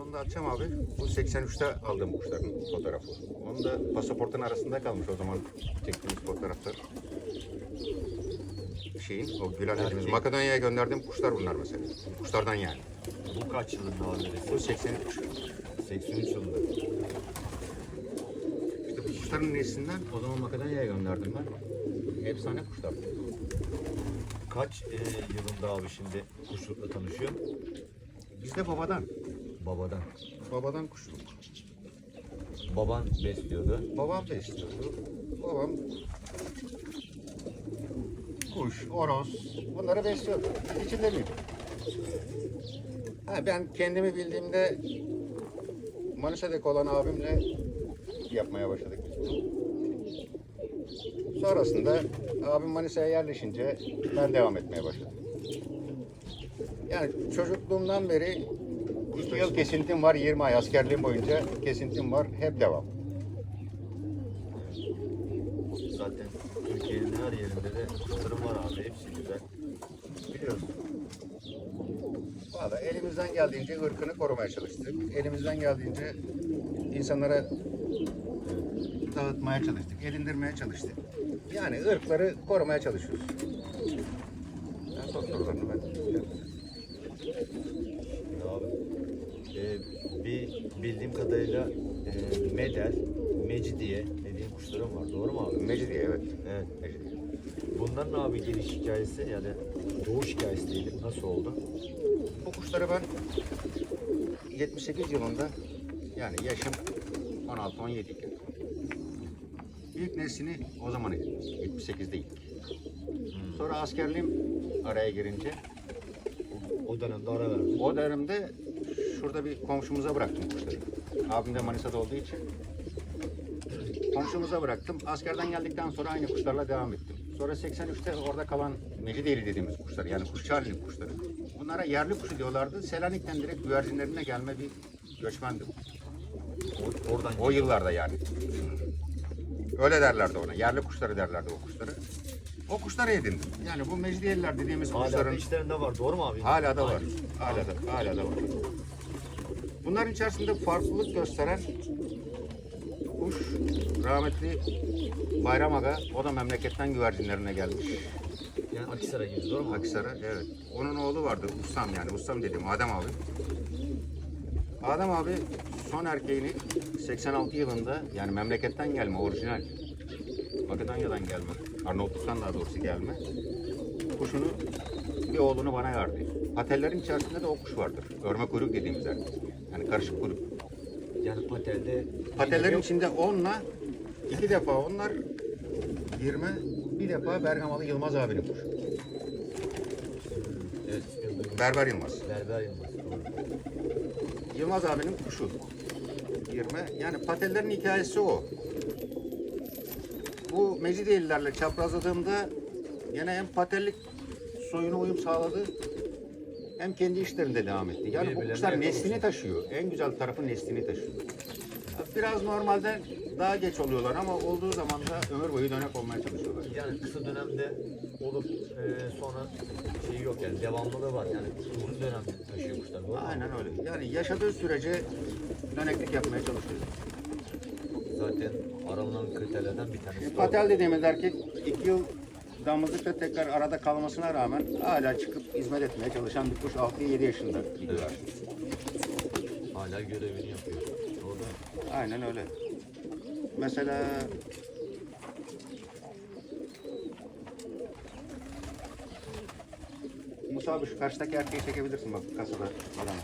sonunda atacağım abi. Bu 83'te aldığım kuşların fotoğrafı. Onun da pasaportun arasında kalmış o zaman çektiğimiz fotoğraflar. Şeyin, o Gülen dediğimiz Erkek. Makedonya'ya gönderdiğim kuşlar bunlar mesela. Kuşlardan yani. Bu kaç yılında abi? Bu 83. 83 yılında. İşte bu kuşların neslinden o zaman Makedonya'ya gönderdim ben. Efsane kuşlar. Kaç e, yılında abi şimdi kuşlukla tanışıyor? Bizde babadan. Babadan. Babadan kuşluk. Baban besliyordu. Babam da istiyordu. Babam kuş, horoz bunları besliyordu. İçinde miydi? Ha, ben kendimi bildiğimde Manisa'daki olan abimle yapmaya başladık biz bunu. Sonrasında abim Manisa'ya yerleşince ben devam etmeye başladım. Yani çocukluğumdan beri iki yıl kesintim var, 20 ay askerliğim boyunca kesintim var, hep devam. Zaten Türkiye'nin her yerinde de kuşlarım var abi. Hepsi güzel. Biliyorsun. Valla elimizden geldiğince ırkını korumaya çalıştık. Elimizden geldiğince insanlara dağıtmaya çalıştık, edindirmeye çalıştık. Yani ırkları korumaya çalışıyoruz. Ben sor sorularını ben. Abi. E, bir bildiğim kadarıyla e, Medel, Mecidiye dediğin kuşlarım var. Doğru mu abi? Mecidiye evet. Evet. Mecidiye. Bunların abi geliş hikayesi yani doğuş hikayesi diyelim. Nasıl oldu? Bu kuşları ben 78 yılında yani yaşım 16-17 iken ilk neslini o zaman edindim. 78'de ilk. Sonra askerliğim araya girince O dönemde ara verdi. o dönemde şurada bir komşumuza bıraktım kuşları. Abim de Manisa'da olduğu için komşumuza bıraktım. Askerden geldikten sonra aynı kuşlarla devam ettim. Sonra 83'te orada kalan Mecidiyeli dediğimiz kuşlar yani kuşçarlı kuşları. Bunlara yerli kuşu diyorlardı. Selanik'ten direkt güvercinlerine gelme bir göçmendi. O- oradan O yıllarda yani. Öyle derlerdi ona. Yerli kuşları derlerdi o kuşları. O kuşları edindim. Yani bu Mecidiyeliler dediğimiz Hala kuşların da işlerinde var. Doğru mu abi? Hala da var. Hala da, hala da var. Bunların içerisinde farklılık gösteren kuş rahmetli Bayram Aga. O da memleketten güvercinlerine gelmiş. Yani Akisar'a gibi doğru mu? Akisar'a. Evet. Onun oğlu vardı. Ustam yani. Ustam dedim. Adem abi. Adem abi son erkeğini 86 yılında yani memleketten gelme orijinal. Makedonya'dan gelme. Arnavutluk'tan daha doğrusu gelme. Kuşunu bir oğlunu bana verdi. Patellerin içerisinde de o kuş vardır. Örme kuyruk dediğimiz erkek. Yani karışık kuyruk. Yani patelde Patellerin içinde onunla iki defa onlar 20 bir defa Bergamalı Yılmaz abinin kuşu. Evet. Berber Yılmaz. Berber Yılmaz. Doğru. Yılmaz abinin kuşu. 20. Yani patellerin hikayesi o. Bu Mecidiyelilerle çaprazladığımda yine hem patellik soyuna uyum sağladı hem kendi işlerinde devam etti. Yani bu kuşlar yakın neslini taşıyor. En güzel tarafı neslini taşıyor. Biraz normalden daha geç oluyorlar ama olduğu zaman da ömür boyu dönek olmaya çalışıyorlar. Yani kısa dönemde olup e, sonra şeyi yok yani devamlılığı var. Yani uzun dönem taşıyor kuşlar. Doğru? Aynen öyle. Yani yaşadığı sürece döneklik yapmaya çalışıyor. Zaten aranan kriterlerden bir tanesi. Patel dediğimiz erkek iki yıl damızlıkta tekrar arada kalmasına rağmen hala çıkıp hizmet etmeye çalışan bir kuş 6-7 yaşında gidiyorlar. Hala görevini yapıyor. Orada Aynen öyle. Mesela Musa abi şu karşıdaki erkeği çekebilirsin bak kasada adam.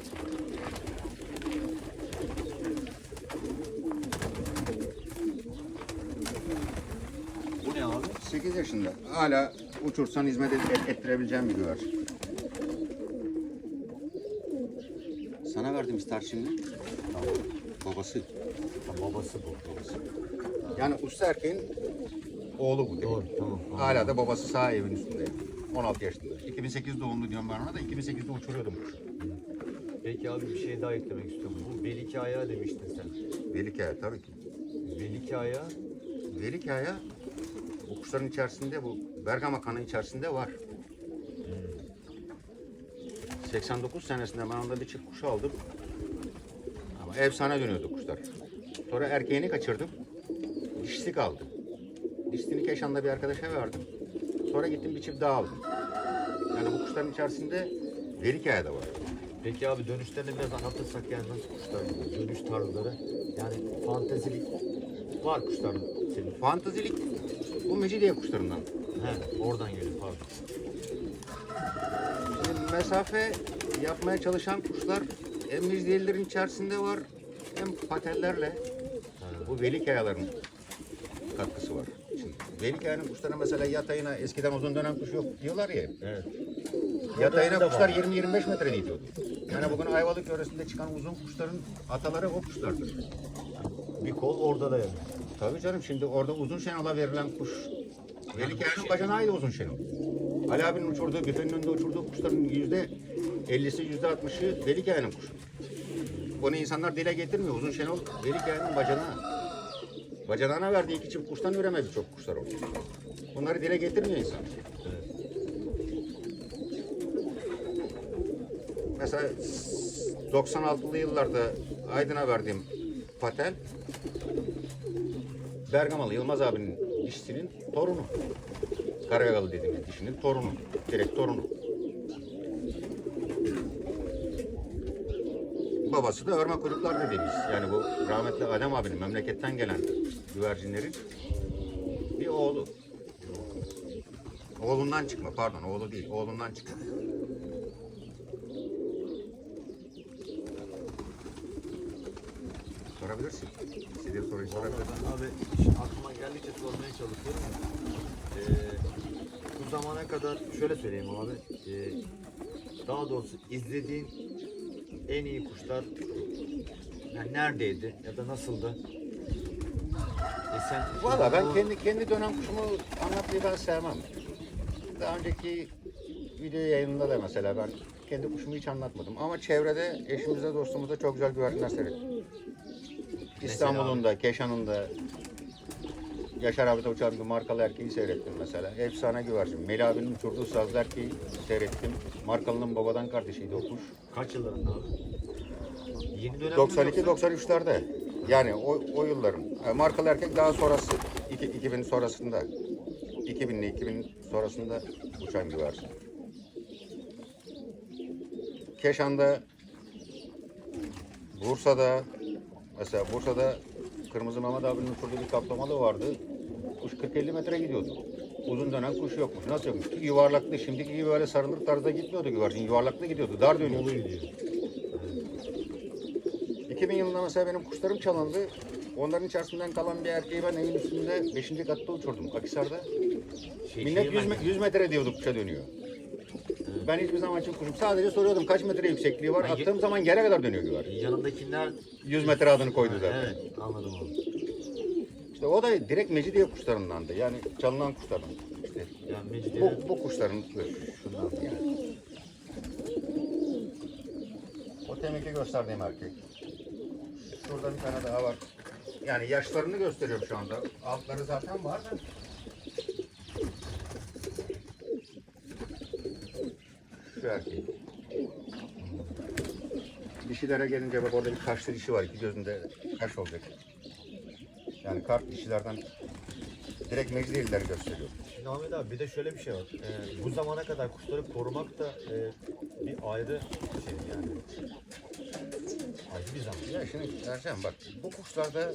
18 yaşında. Hala uçursan hizmet et, ettirebileceğim bir güver. Sana verdim ister Babası. Babası bu. Babası. Yani usta erkeğin oğlu bu değil Doğru. Tamam, tamam. Hala da babası sağ evin üstünde. 16 yaşında. 2008 doğumlu diyorum ben ona da 2008'de uçuruyordum. Peki abi bir şey daha eklemek istiyorum. Bu Velikaya demiştin sen. Velikaya tabii ki. Velikaya Velikaya bu kuşların içerisinde bu Bergama kanı içerisinde var. 89 senesinde ben onda bir çift kuş aldım. Ama efsane dönüyordu kuşlar. Sonra erkeğini kaçırdım. Dişisi kaldı. Dişisini Keşan'da bir arkadaşa verdim. Sonra gittim bir çift daha aldım. Yani bu kuşların içerisinde Velikaya da var. Peki abi dönüşlerini biraz anlatırsak yani nasıl kuşlar dönüş tarzları yani fantezilik var kuşların senin. Fantazilik bu Mecidiye kuşlarından. He, oradan geliyor pardon. Şimdi mesafe yapmaya çalışan kuşlar hem Mecdiyelilerin içerisinde var hem patellerle bu Velikayaların katkısı var. Şimdi Velikayanın kuşları mesela yatayına eskiden uzun dönem kuş yok diyorlar ya. Evet. Yatayına kuşlar var. 20-25 metre gidiyordu. Yani bugün Ayvalık yöresinde çıkan uzun kuşların ataları o kuşlardır. Bir kol orada da yani. Tabii canım şimdi orada uzun şenala verilen kuş. Velikaya'nın bacanağıydı uzun şenol. Ali abinin uçurduğu, büfenin önünde uçurduğu kuşların yüzde 50'si, yüzde 60'ı Velikaya'nın kuşu. Bunu insanlar dile getirmiyor. Uzun şenol Velikaya'nın bacanağı. Bacanağına verdiği iki çift kuştan üremedi çok kuşlar oldu. Bunları dile getirmiyor insan. Mesela 96'lı yıllarda Aydın'a verdiğim patel Bergamalı Yılmaz abinin dişisinin torunu. Karayagalı dediğimiz dişinin torunu. Direkt torunu. Babası da örme kuyruklar dediğimiz. Yani bu rahmetli Adem abinin memleketten gelen güvercinlerin bir oğlu. Oğlundan çıkma pardon oğlu değil oğlundan çıkma. Sorabilirsin. İstediğin soruyu ben abi aklıma geldikçe sormaya çalışıyorum. Ee, bu zamana kadar şöyle söyleyeyim abi. Ee, daha doğrusu izlediğin en iyi kuşlar yani neredeydi ya da nasıldı? E sen Valla ben kendi kendi dönem kuşumu anlatmayı ben sevmem. Daha önceki video yayınında da mesela ben kendi kuşumu hiç anlatmadım. Ama çevrede eşimizde dostumuzda çok güzel güvercinler seyrettim. İstanbul'un da, Keşan'ın da Yaşar abi de uçan bir markalı erkeği seyrettim mesela. Efsane güvercin. Melih abinin uçurduğu sazlı erkeği seyrettim. Markalı'nın babadan kardeşiydi o kuş. kaç yıllarında abi? Yeni dönem 92-93'lerde. Yani o, o yılların. E, Markalı erkek daha sonrası. iki- 2000 sonrasında. 2000'li 2000 sonrasında uçan güvercin. Keşan'da Bursa'da mesela Bursa'da Kırmızı Mehmet abinin uçurduğu bir kaplamalı vardı. Kuş 40-50 metre gidiyordu. Uzun dönen kuş yokmuş. Nasıl yokmuş? Yuvarlaklı. Şimdiki gibi böyle sarılır tarzda gitmiyordu güvercin. Yuvarlaklı gidiyordu. Dar dönüyordu. Dolu gidiyor. 2000 yılında mesela benim kuşlarım çalındı. Onların içerisinden kalan bir erkeği ben evin üstünde 5. katta uçurdum Akisar'da. Şey, Millet şehir 100, me- merkezi. 100 metre diyordu kuşa dönüyor. Ben hiçbir zaman kuşum. Sadece soruyordum kaç metre yüksekliği var. Attığım zaman yere kadar dönüyor güver. Yanındakiler 100 metre adını koydu zaten. Evet anladım abi. İşte o da direkt Mecidiye kuşlarındandı. Yani çalınan kuşlardan. İşte Yani Mecidiye bu, bu kuşların şundan. yani. O teminki gösterdiğim erkek. Şurada bir tane daha var. Yani yaşlarını gösteriyorum şu anda. Altları zaten var da. Şu erkek. Dişilere gelince bak orada bir kaşlı dişi var. İki gözünde kaş olacak. Yani kart dişilerden direkt Mecdiyelileri gösteriyor. Şimdi Ahmet abi bir de şöyle bir şey var. Ee, bu zamana kadar kuşları korumak da e, bir ayrı şey yani. Ayrı bir zaman. Ya şimdi Ercan bak bu kuşlarda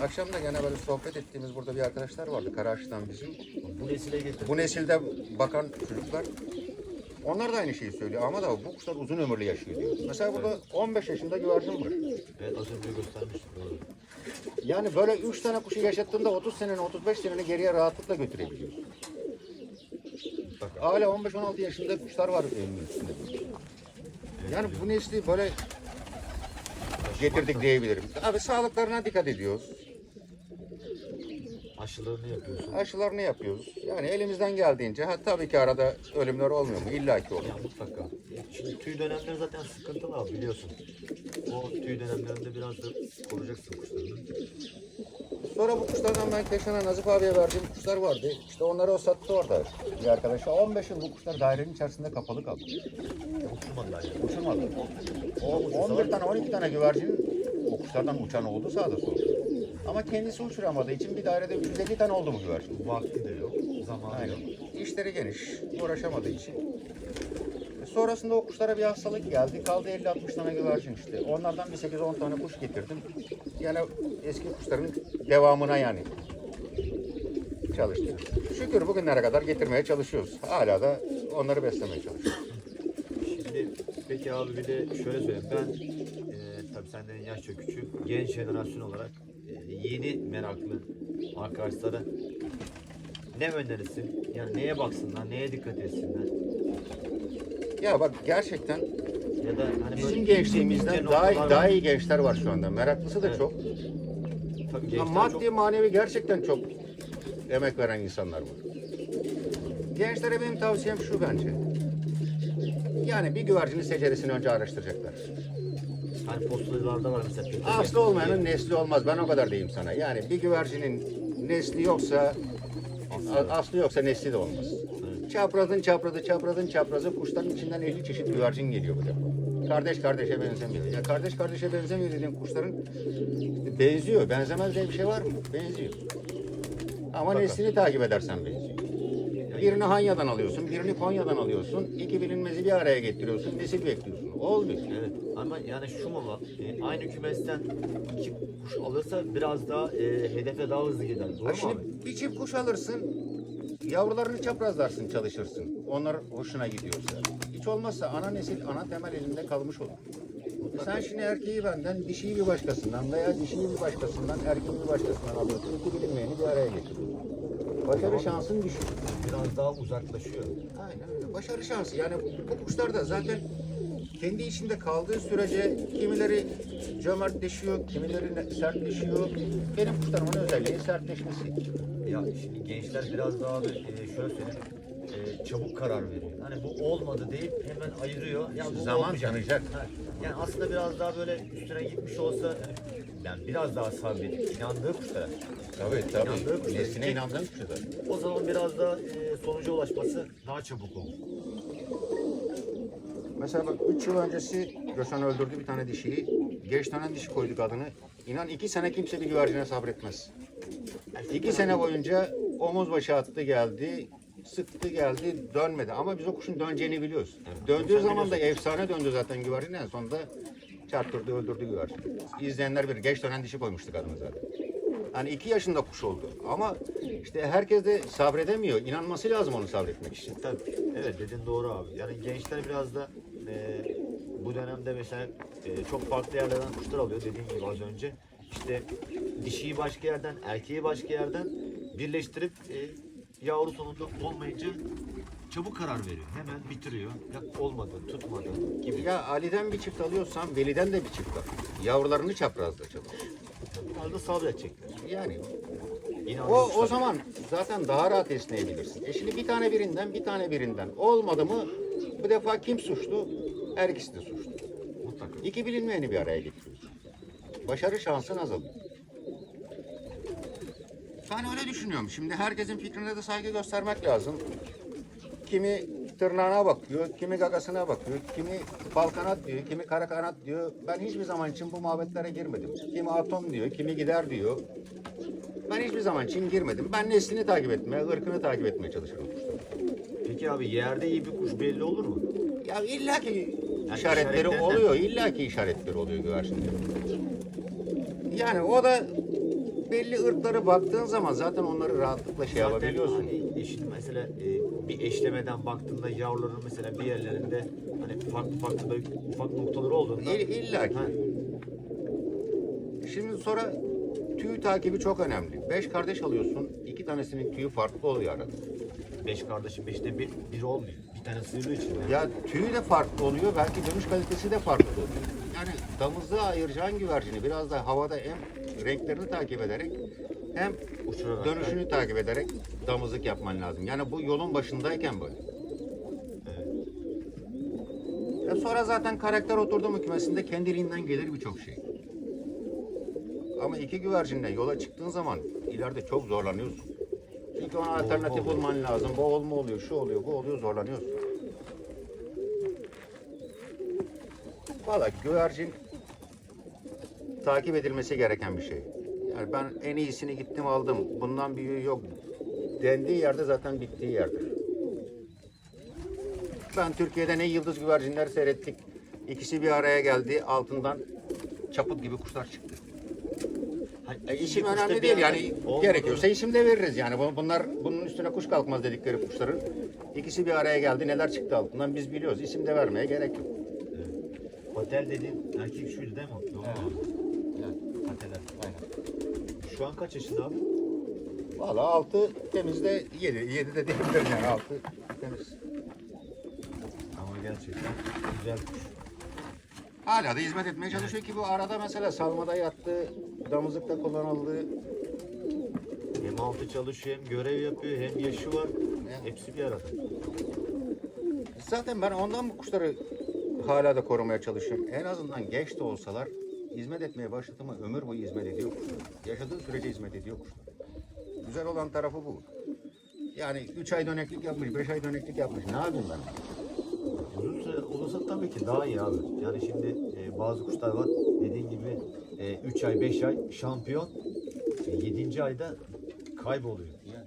akşam da gene böyle sohbet ettiğimiz burada bir arkadaşlar vardı Karaağaç'tan bizim. Bu nesile getir. Bu nesilde bakan çocuklar onlar da aynı şeyi söylüyor ama da bu kuşlar uzun ömürlü yaşıyor diyor. Mesela burada 15 yaşında güvercin var. Evet az önce göstermiştim. Doğru. Yani böyle 3 tane kuşu yaşattığında 30 seneni 35 seneni geriye rahatlıkla götürebiliyorsun. Bak hala 15-16 yaşında kuşlar var evimin üstünde. Yani bu nesli böyle getirdik diyebilirim. Abi sağlıklarına dikkat ediyoruz. Aşılarını yapıyorsun. aşılarını yapıyoruz. Yani elimizden geldiğince ha tabii ki arada ölümler olmuyor mu? İlla ki oluyor. Ya mutlaka. Şimdi tüy dönemleri zaten sıkıntılı abi biliyorsun. O tüy dönemlerinde biraz da koruyacaksın kuşlarını. Sonra bu kuşlardan ben Keşan'a Nazif abiye verdiğim kuşlar vardı. İşte onları o sattı orada bir arkadaşa. 15 yıl bu kuşlar dairenin içerisinde kapalı kaldı. Uçurmadılar yani. Uçurmadı. O 11 tane 12 tane güvercin o kuşlardan uçan oldu sağda solda. Ama kendisi uçuramadığı için bir dairede 150 tane oldu bu güvercin. Vakti de yok. Zamanı Aynen. yok. İşleri geniş, uğraşamadığı için. E, Sonrasında o kuşlara bir hastalık geldi. Kaldı 50-60 tane güvercin işte. Onlardan bir 8-10 tane kuş getirdim. Yani eski kuşların devamına yani çalıştım. Şükür bugünlere kadar getirmeye çalışıyoruz. Hala da onları beslemeye çalışıyoruz. Şimdi peki abi bir de şöyle söyleyeyim. Ben e, tabii senden yaşça küçük genç jenerasyon olarak yeni meraklı arkadaşlara ne önerirsin? Yani neye baksınlar, neye dikkat etsinler? Ya bak gerçekten Ya da hani bizim böyle gençliğimizden ince daha, noktalar daha var. iyi gençler var şu anda. Meraklısı da Evet. çok. Tabii gençler maddi çok manevi gerçekten çok emek veren insanlar var. Gençlere benim tavsiyem şu bence. Yani bir güvercinin seceresini önce araştıracaklar. Hani postacılarda var mesela. Aslı olmayanın nesli olmaz. Ben o kadar diyeyim sana. Yani bir güvercinin nesli yoksa aslı yoksa nesli de olmaz. Çaprazın çaprazı, çaprazın çaprazı kuşların içinden 50 çeşit güvercin geliyor bu defa. Kardeş kardeşe benzemiyor. Ya kardeş kardeşe benzemiyor dediğin kuşların benziyor. Benzemez diye bir şey var mı? Benziyor. Ama neslini takip edersen benziyor. Birini Hanya'dan alıyorsun, birini Konya'dan alıyorsun. iki bilinmezi bir araya getiriyorsun, nesil bekliyorsun. Olmuyor. Evet ama yani şu mu var? E, aynı kümesten iki kuş alırsa biraz daha e, hedefe daha hızlı gider. Doğru Ha mu şimdi abi? bir çift kuş alırsın, yavrularını çaprazlarsın, çalışırsın. Onlar hoşuna gidiyorsa. Hiç olmazsa ana nesil, ana temel elinde kalmış olur. Sen şimdi erkeği benden, dişiyi bir başkasından veya dişiyi bir başkasından, erkeği bir başkasından alıyorsun. İki bilinmeyeni bir araya getiriyorsun. Başarı şansın düşük. Biraz daha uzaklaşıyor. Aynen öyle. Başarı şansı. Yani bu kuşlar da zaten kendi içinde kaldığı sürece kimileri cömertleşiyor, kimileri sertleşiyor. Benim kuşlarımın özelliği sertleşmesi. Ya şimdi gençler biraz daha bir, e, şöyle söyleyeyim e, çabuk karar veriyor. Hani bu olmadı deyip hemen ayırıyor. Ya bu Zaman olmayacak. tanıyacak. Ha, Yani aslında biraz daha böyle üstüne gitmiş olsa yani biraz daha sabredip inandığı kuşlara. Tabii İnandığı tabii. kuşlar. Nesline inandığım kuşlar. O zaman biraz daha e, sonuca ulaşması daha çabuk olur. Mesela bak 3 yıl öncesi Gökhan öldürdü bir tane dişiyi. Geç dönen dişi koyduk adını. İnan iki sene kimse bir güvercine sabretmez. İki sene boyunca omuz başı attı geldi, sıktı geldi, dönmedi. Ama biz o kuşun döneceğini biliyoruz. Döndüğü zaman da efsane döndü zaten güvercin. En sonunda çarptırdı, öldürdü güvercin. İzleyenler bilir. Geç dönen dişi koymuştuk adını zaten. Hani iki yaşında kuş oldu. Ama işte herkes de sabredemiyor. İnanması lazım onu sabretmek için. Tabii. Evet dedin doğru abi. Yani gençler biraz da e, bu dönemde mesela e, çok farklı yerlerden kuşlar alıyor dediğin gibi az önce. İşte dişiyi başka yerden, erkeği başka yerden birleştirip e, yavru sonunda olmayınca çabuk karar veriyor. Hemen bitiriyor. Ya olmadı, tutmadı gibi. Ya Ali'den bir çift alıyorsan Veli'den de bir çift al. Yavrularını çaprazda çalış. Biraz da sabredecekler. Yani İnandığı o, o zaman zaten daha rahat esneyebilirsin. E şimdi bir tane birinden bir tane birinden olmadı mı bu defa kim suçlu? Her ikisi de suçlu. mutlaka. İki bilinmeyeni bir araya getiriyorsun. Başarı şansın azalıyor. Ben öyle düşünüyorum. Şimdi herkesin fikrine de saygı göstermek lazım. Kimi tırnağına bakıyor, kimi gagasına bakıyor, kimi bal kanat diyor, kimi kara kanat diyor. Ben hiçbir zaman için bu muhabbetlere girmedim. Kimi atom diyor, kimi gider diyor. Ben hiçbir zaman için girmedim. Ben neslini takip etmeye, ırkını takip etmeye çalışıyorum. Peki abi yerde iyi bir kuş belli olur mu? Ya illaki Yani işaretleri oluyor, illaki işaretleri oluyor güvercinde. Yani o da belli ırkları baktığın zaman zaten onları rahatlıkla şey Zaten yapabiliyorsun. Hani eşin mesela e, bir eşlemeden baktığında yavruların mesela bir yerlerinde hani farklı farklı böyle ufak noktaları olduğunda İll, illa ki. Ha, Şimdi sonra tüy takibi çok önemli. Beş kardeş alıyorsun, iki tanesinin tüyü farklı oluyor arada. beş kardeşin beşte bir, bir olmuyor. Bir tane sığırdığı için. Yani. Ya tüyü de farklı oluyor, belki dönüş kalitesi de farklı oluyor. Yani damızlığa ayıracağın güvercini biraz da havada hem renklerini takip ederek hem Uçurarak. dönüşünü takip ederek damızlık yapman lazım. Yani bu yolun başındayken böyle. Ya sonra zaten karakter oturdu mu kümesinde kendiliğinden gelir birçok şey. Ama iki güvercinle yola çıktığın zaman ileride çok zorlanıyorsun. Çünkü ona alternatif bulman lazım. Boğulma oluyor, şu oluyor, bu oluyor, zorlanıyorsun. Valla güvercin takip edilmesi gereken bir şey. Yani ben en iyisini gittim aldım. Bundan büyüğü yok. Dendiği yerde zaten bittiği yerdir. Ben Türkiye'de ne yıldız güvercinler seyrettik. İkisi bir araya geldi. Altından çaput gibi kuşlar çıktı. E, işim önemli değil yani olmadı. gerekiyorsa isim de veririz yani Bu- bunlar bunun üstüne kuş kalkmaz dedikleri kuşların ikisi bir araya geldi neler çıktı altından biz biliyoruz isim de vermeye gerek yok. Patel dediğin erkek şuydu değil mi? Aynen. Şu an kaç yaşında abi? Valla altı temizde yedi, yedi de diyebilirim yani altı temiz. Ama gerçekten güzel kuş. Hala da hizmet etmeye çalışıyor ki bu arada mesela salmada yattı, damızlıkta kullanıldı. Hem altı çalışıyor hem görev yapıyor hem yaşı var. Hepsi bir arada. Zaten ben ondan bu kuşları hala da korumaya çalışıyorum. En azından geç de olsalar hizmet etmeye başladı mı ömür boyu hizmet ediyor kuşlar. Yaşadığı sürece hizmet ediyor kuşlar. Güzel olan tarafı bu. Yani 3 ay döneklik yapmış, 5 ay döneklik yapmış. Ne yapayım ben? Uzun süre olursa tabii ki daha iyi abi. Yani şimdi e, bazı kuşlar var dediğin gibi 3 ay 5 ay şampiyon 7. ayda kayboluyor. Yani,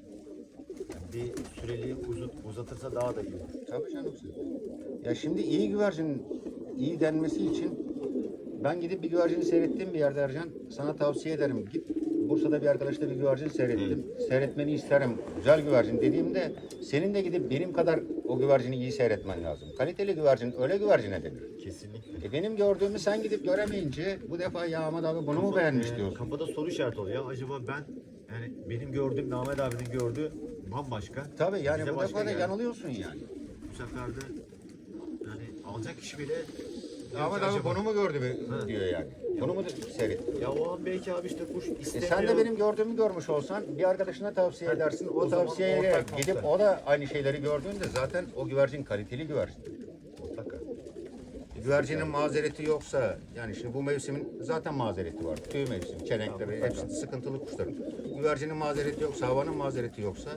bir süreliği uzun, uzatırsa daha da iyi tabii canım. Ya şimdi iyi güvercin iyi denmesi için ben gidip bir güvercini seyrettiğim bir yerde Ercan sana tavsiye ederim. Git Bursa'da bir arkadaşla bir güvercin seyrettim. Seyretmeni isterim. Güzel güvercin dediğimde senin de gidip benim kadar o güvercini iyi seyretmen lazım. Kaliteli güvercin öyle güvercine denir. Kesinlikle. E benim gördüğümü sen gidip göremeyince bu defa ya Ahmet abi bunu mu beğenmiş Ee, diyorsun. Kafada soru işareti oluyor. Ya acaba ben yani benim gördüğüm Ahmet abinin gördüğü bambaşka. Tabii yani Bize bu defa da geldi. yanılıyorsun yani. Bu sefer de yani alacak kişi bile Ahmet abi bunu mu gördü be- diyor yani. Bunu mu seyretti? Ya o an belki abi işte kuş E istemiyor. sen de benim gördüğümü görmüş olsan bir arkadaşına tavsiye edersin. O, zaman tavsiyeyle ortak gidip nokta. o da aynı şeyleri gördüğünde zaten o güvercin kaliteli güvercin. Mutlaka. Güvercinin mazereti yoksa yani şimdi bu mevsimin zaten mazereti var. Tüy mevsimi, çenekleri hepsi sıkıntılı kuşların. Güvercinin mazereti yoksa, havanın mazereti yoksa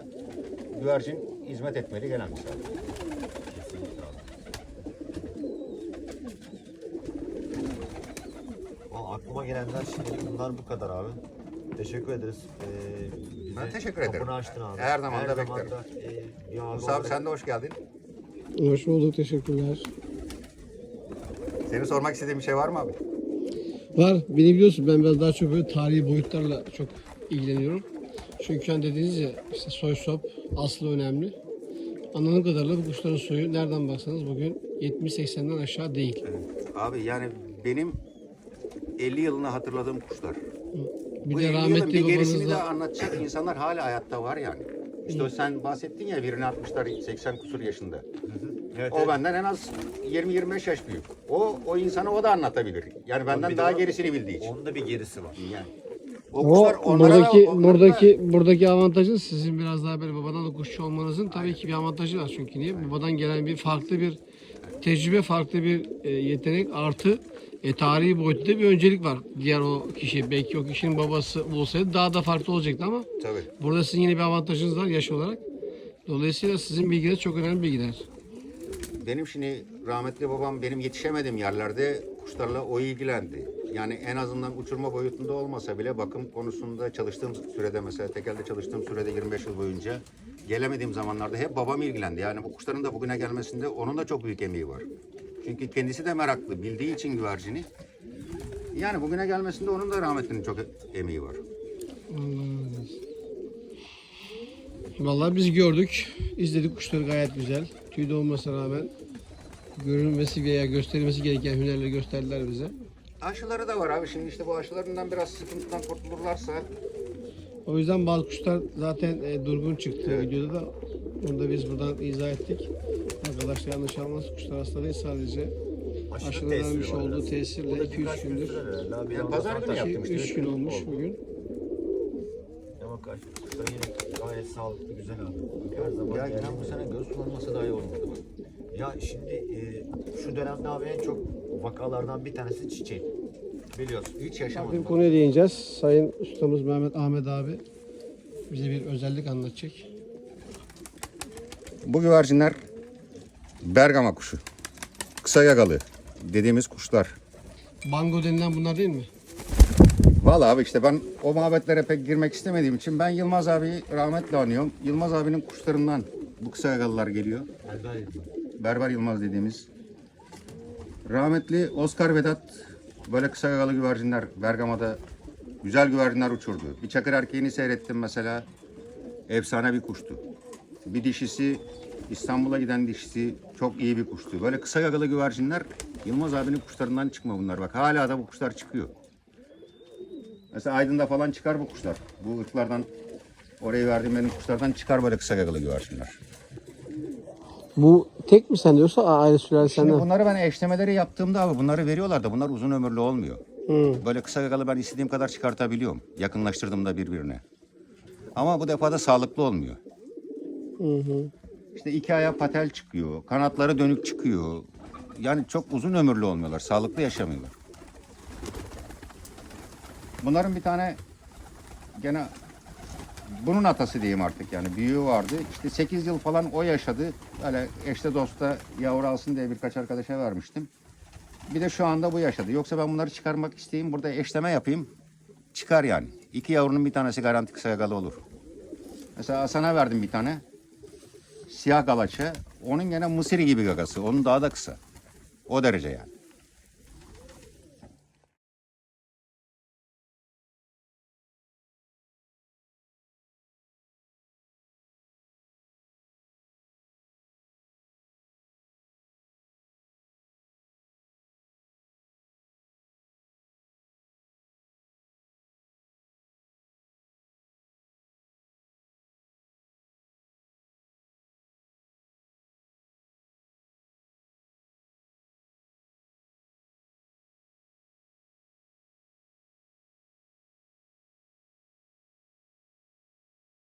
güvercin hizmet etmeli gelen. Kesinlikle abi. Aa, aklıma gelenler şimdi bunlar bu kadar abi. Teşekkür ederiz. Ee, bize Ben teşekkür ederim. Kapını açtın abi. Her zaman da beklerim. da, e, bir abi Musa abi olarak- sen de hoş geldin. Hoş bulduk, teşekkürler. Seni sormak istediğim bir şey var mı abi? Var, beni biliyorsun ben biraz daha çok böyle tarihi boyutlarla çok ilgileniyorum. Çünkü hani dediğiniz ya işte soy sop aslı önemli. Anladığım kadarıyla bu kuşların soyu nereden baksanız bugün 70-80'den aşağı değil. Abi yani benim 50 yılını hatırladığım kuşlar. Bir Bu de 50 yılın rahmetli bir gerisini de babanızla anlatacak insanlar hala hayatta var yani. İşte o sen bahsettin ya birini atmışlar 80 kusur yaşında. Evet, O evet. benden en az 20-25 yaş büyük. O o insana o da anlatabilir. Yani benden daha gerisini bildiği için. Onun da bir gerisi var. Yani. O o kuşlar onlara da- buradaki onlara da- buradaki buradaki avantajı sizin biraz daha böyle babadan da kuşçu olmanızın tabii ki bir avantajı var çünkü niye? Babadan gelen bir farklı bir tecrübe, farklı bir e, yetenek artı e, tarihi boyutta bir öncelik var. Diğer o kişi belki o kişinin babası olsaydı daha da farklı olacaktı ama Tabii. burada sizin yine bir avantajınız var yaş olarak. Dolayısıyla sizin bilgiler çok önemli bilgiler. Benim şimdi rahmetli babam benim yetişemediğim yerlerde kuşlarla o ilgilendi. Yani en azından uçurma boyutunda olmasa bile bakım konusunda çalıştığım sürede mesela tekelde çalıştığım sürede 25 yıl boyunca gelemediğim zamanlarda hep babam ilgilendi. Yani bu kuşların da bugüne gelmesinde onun da çok büyük emeği var. Çünkü kendisi de meraklı, bildiği için güvercini. Yani bugüne gelmesinde onun da rahmetlinin çok emeği var. Vallahi biz gördük, izledik kuşları gayet güzel. Tüyde olmasına rağmen görünmesi veya gösterilmesi gereken hünerleri gösterdiler bize. Aşıları da var abi. Şimdi işte bu aşılarından biraz sıkıntıdan kurtulurlarsa O yüzden bazı kuşlar zaten e, durgun çıktı Evet. videoda da. Onu da biz buradan izah ettik. Arkadaşlar yanlış almasın kuşlar hasta değil sadece. Aşırı vermiş olduğu biraz. tesirle O da 2-3 birkaç gün gündür. Yani pazar günü yaptım işte. 3 gün olmuş Oldu. bugün. Ama kaç kuşlar yine gayet sağlıklı güzel abi. Her zaman ya inan bu sene göz kullanması daha iyi olmadı bak. Ya şimdi e, şu dönemde abi en çok vakalardan bir tanesi çiçek. Biliyorsun. Hiç Bir yaşamadım. konuya değineceğiz. Sayın ustamız Mehmet Ahmet abi bize bir özellik anlatacak. Bu güvercinler Bergama kuşu. Kısa yagalı dediğimiz kuşlar. Bango denilen bunlar değil mi? Vallahi abi işte ben o muhabbetlere pek girmek istemediğim için ben Yılmaz abi rahmetle anıyorum. Yılmaz abinin kuşlarından bu kısa yagalılar geliyor. Elber Yılmaz. Berber Yılmaz dediğimiz. Rahmetli Oscar Vedat böyle kısa yagalı güvercinler Bergama'da güzel güvercinler uçurdu. Bir çakır erkeğini seyrettim mesela. Efsane bir kuştu. Bir dişisi İstanbul'a giden dişisi çok iyi bir kuştu. Böyle kısa yagalı güvercinler Yılmaz abinin kuşlarından çıkma bunlar. Bak hala da bu kuşlar çıkıyor. Mesela Aydın'da falan çıkar bu kuşlar. Bu ırklardan oraya verdiğim benim kuşlardan çıkar böyle kısa yagalı güvercinler. Bu tek mi sende yoksa aile sülale Şimdi sende? bunları ben eşlemeleri yaptığımda abi bunları veriyorlar da bunlar uzun ömürlü olmuyor. Hı. Böyle kısa yakalı ben istediğim kadar çıkartabiliyorum. Yakınlaştırdığımda birbirine. Ama bu defa da sağlıklı olmuyor. İşte iki aya patel çıkıyor. Kanatları dönük çıkıyor. Yani çok uzun ömürlü olmuyorlar. Sağlıklı yaşamıyorlar. Bunların bir tane gene bunun atası diyeyim artık yani büyüğü vardı. İşte 8 yıl falan o yaşadı. Öyle eşte dosta yavru alsın diye birkaç arkadaşa vermiştim. Bir de şu anda bu yaşadı. Yoksa ben bunları çıkarmak isteyeyim. Burada eşleme yapayım. Çıkar yani. İki yavrunun bir tanesi garanti kısa yakalı olur. Mesela Hasan'a verdim bir tane. Siyah galaça. Onun gene mısır gibi gagası. Onun daha da kısa. O derece yani.